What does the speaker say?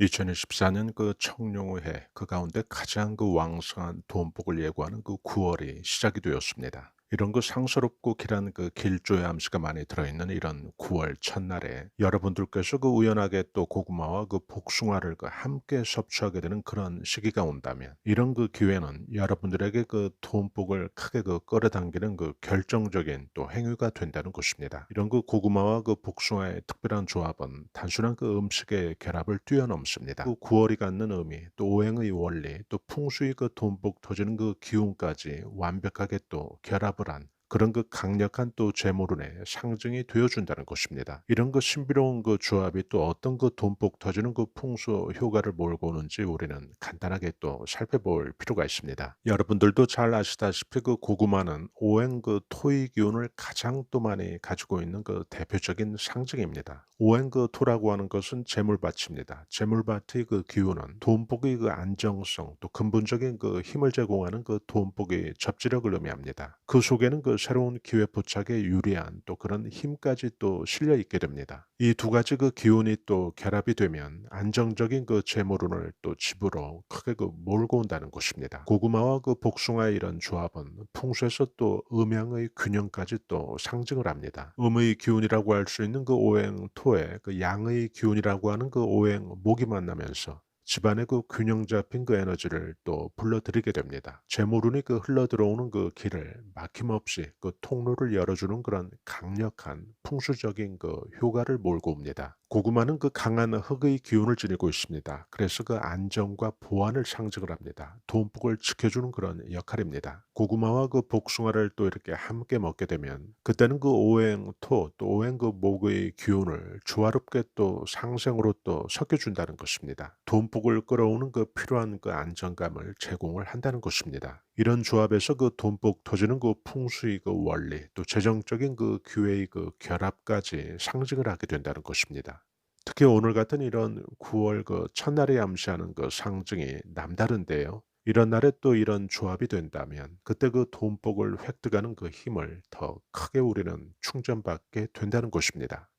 2024년 그 청룡의 그 가운데 가장 그 왕성한 돈복을 예고하는 그 9월이 시작이 되었습니다. 이런 그 상스럽고 길한 그 길조의 암시가 많이 들어있는 이런 9월 첫날에 여러분들께서 그 우연하게 또 고구마와 그 복숭아를 그 함께 섭취하게 되는 그런 시기가 온다면 이런 그 기회는 여러분들에게 그 돈복을 크게 그 끌어당기는 그 결정적인 또 행위가 된다는 것입니다. 이런 그 고구마와 그 복숭아의 특별한 조합은 단순한 그 음식의 결합을 뛰어넘습니다. 그 9월이 갖는 의미, 또 오행의 원리, 또 풍수의 그 돈복 터지는 그 기운까지 완벽하게 또 결합 결합을 한 그런 그 강력한 또 재물운의 상징이 되어준다는 것입니다. 이런 그 신비로운 그 조합이 또 어떤 그 돈복 터지는 그 풍수 효과를 몰고 오는지 우리는 간단하게 또 살펴볼 필요가 있습니다. 여러분들도 잘 아시다시피 그 고구마는 오행 그 토의 기운을 가장 또 많이 가지고 있는 그 대표적인 상징입니다. 오행 그 토라고 하는 것은 재물밭입니다. 재물밭의 그 기운은 돈복의 그 안정성 또 근본적인 그 힘을 제공하는 그 돈복의 접지력을 의미합니다. 그 속에는 그 새로운 기회 포착에 유리한 또 그런 힘까지 또 실려 있게 됩니다. 이 두 가지 그 기운이 또 결합이 되면 안정적인 그 재물운을 또 집으로 크게 그 몰고 온다는 것입니다. 고구마와 그 복숭아의 이런 조합은 풍수에서 또 음양의 균형까지 또 상징을 합니다. 음의 기운이라고 할 수 있는 그 오행 토에 그 양의 기운이라고 하는 그 오행 목이 만나면서 집안의 그 균형 잡힌 그 에너지를 또 불러들이게 됩니다. 재물운이 그 흘러 들어오는 그 길을 막힘없이 그 통로를 열어주는 그런 강력한 풍수적인 그 효과를 몰고 옵니다. 고구마는 그 강한 흙의 기운을 지니고 있습니다. 그래서 그 안정과 보안을 상징을 합니다. 돈복을 지켜주는 그런 역할입니다. 고구마와 그 복숭아를 또 이렇게 함께 먹게 되면 그때는 그 오행 토, 또 오행 그 목의 기운을 조화롭게 또 상생으로 또 섞여준다는 것입니다. 돈복을 끌어오는 그 필요한 그 안정감을 제공을 한다는 것입니다. 이런 조합에서 그 돈복 터지는 그 풍수의 그 원리, 또 재정적인 그 기회의 그 결합까지 상징을 하게 된다는 것입니다. 특히 오늘 같은 이런 9월 그 첫날에 암시하는 그 상징이 남다른데요. 이런 날에 또 이런 조합이 된다면 그때 그 돈복을 획득하는 그 힘을 더 크게 우리는 충전받게 된다는 것입니다.